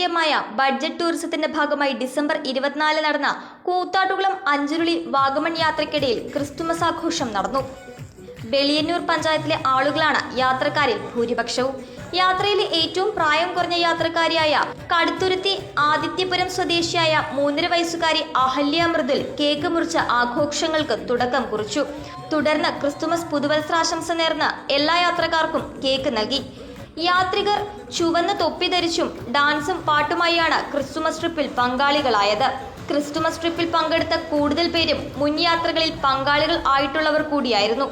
ജനപ്രിയമായ ബഡ്ജറ്റ് ടൂറിസത്തിന്റെ ഭാഗമായി ഡിസംബർ ഇരുപത്തിനാല് നടന്ന കൂത്താട്ടുകുളം അഞ്ചുരുളി വാഗമൺ യാത്രയ്ക്കിടയിൽ ക്രിസ്തുമസ് ആഘോഷം നടന്നു. വെളിയന്നൂർ പഞ്ചായത്തിലെ ആളുകളാണ് യാത്രക്കാരിൽ ഭൂരിപക്ഷവും. യാത്രയിലെ ഏറ്റവും പ്രായം കുറഞ്ഞ യാത്രക്കാരിയായ കടുത്തുരുത്തി ആദിത്യപുരം സ്വദേശിയായ മൂന്നര വയസ്സുകാരി അഹല്യ മൃദുൽ കേക്ക് മുറിച്ച് ആഘോഷങ്ങൾക്ക് തുടക്കം കുറിച്ചു. തുടർന്ന് ക്രിസ്തുമസ് പുതുവത്സരാശംസ നേർന്ന് എല്ലാ യാത്രക്കാർക്കും കേക്ക് നൽകി. യാത്രികർ ചുവന്ന തൊപ്പി ധരിച്ചും ഡാൻസും പാട്ടുമായാണ് ക്രിസ്തുമസ് ട്രിപ്പിൽ പങ്കാളികളായത്. ക്രിസ്തുമസ് ട്രിപ്പിൽ പങ്കെടുത്ത കൂടുതൽ പേരും മുൻ യാത്രകളിൽ പങ്കാളികൾ ആയിട്ടുള്ളവർ കൂടിയായിരുന്നു.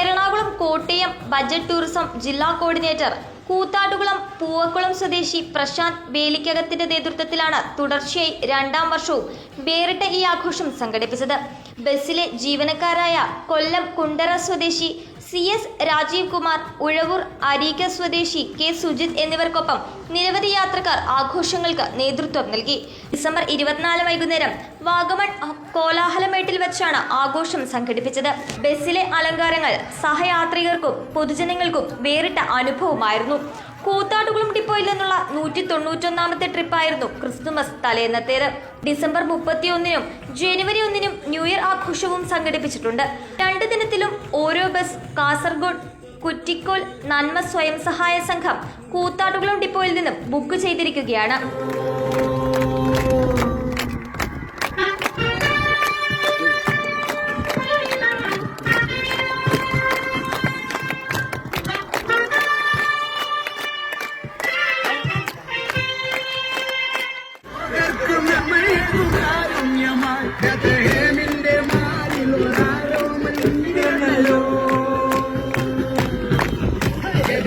എറണാകുളം കോട്ടയം ബജറ്റ് ടൂറിസം ജില്ലാ കോർഡിനേറ്റർ കൂത്താട്ടുകുളം പൂവക്കുളം സ്വദേശി പ്രശാന്ത് വേലിക്കകത്തിന്റെ നേതൃത്വത്തിലാണ് തുടർച്ചയായി രണ്ടാം വർഷവും വേറിട്ട ഈ ആഘോഷം സംഘടിപ്പിച്ചത്. ബസ്സിലെ ജീവനക്കാരായ കൊല്ലം കുണ്ടറ സ്വദേശി സി എസ് രാജീവ് കുമാർ ഉഴവൂർ അരീക്ക സ്വദേശി കെ സുജിത് എന്നിവർക്കൊപ്പം നിരവധി യാത്രക്കാർ ആഘോഷങ്ങൾക്ക് നേതൃത്വം നൽകി. ഡിസംബർ ഇരുപത്തിനാല് വൈകുന്നേരം വാഗമൺ കോലാഹലമേട്ടിൽ വെച്ചാണ് ആഘോഷം സംഘടിപ്പിച്ചത്. ബസ്സിലെ അലങ്കാരങ്ങൾ സഹയാത്രികർക്കും പൊതുജനങ്ങൾക്കും വേറിട്ട അനുഭവമായിരുന്നു. കൂത്താട്ടുകുളം ഡിപ്പോയിൽ തൊണ്ണൂറ്റൊന്നാമത്തെ ട്രിപ്പായിരുന്നു ക്രിസ്തുമസ് തലേന്നത്തേത് ഡിസംബർ മുപ്പത്തിയൊന്നിനും ജനുവരി ഒന്നിനും ന്യൂ ഇയർ ആഘോഷവും സംഘടിപ്പിച്ചിട്ടുണ്ട്. രണ്ട് ദിനത്തിലും ഓരോ ബസ് കാസർഗോഡ് കുറ്റിക്കോൽ നന്മ സ്വയം സഹായ സംഘം കൂത്താടുകളും ഡിപ്പോയിൽ നിന്നും ബുക്ക് ചെയ്തിരിക്കുകയാണ്.